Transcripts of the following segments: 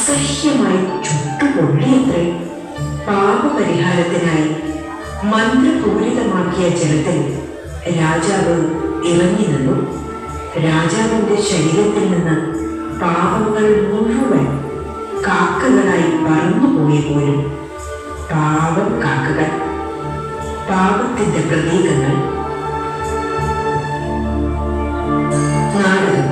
അസഹ്യമായി ചുട്ടുപൊള്ളിയത്രേ പാപപരിഹാരത്തിനായി മന്ത്രപൂരിതമാക്കിയ ജലത്തിൽ രാജാവ് ഇറങ്ങി നിന്നു. രാജാവിന്റെ ശരീരത്തിൽ നിന്ന് പാപങ്ങൾ മുഴുവൻ കാക്കകളായി പറന്നുപോയ പോലും പാപം കാക്കകൾ പാപത്തിന്റെ പ്രതീകങ്ങൾ. നാടകം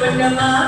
mendengar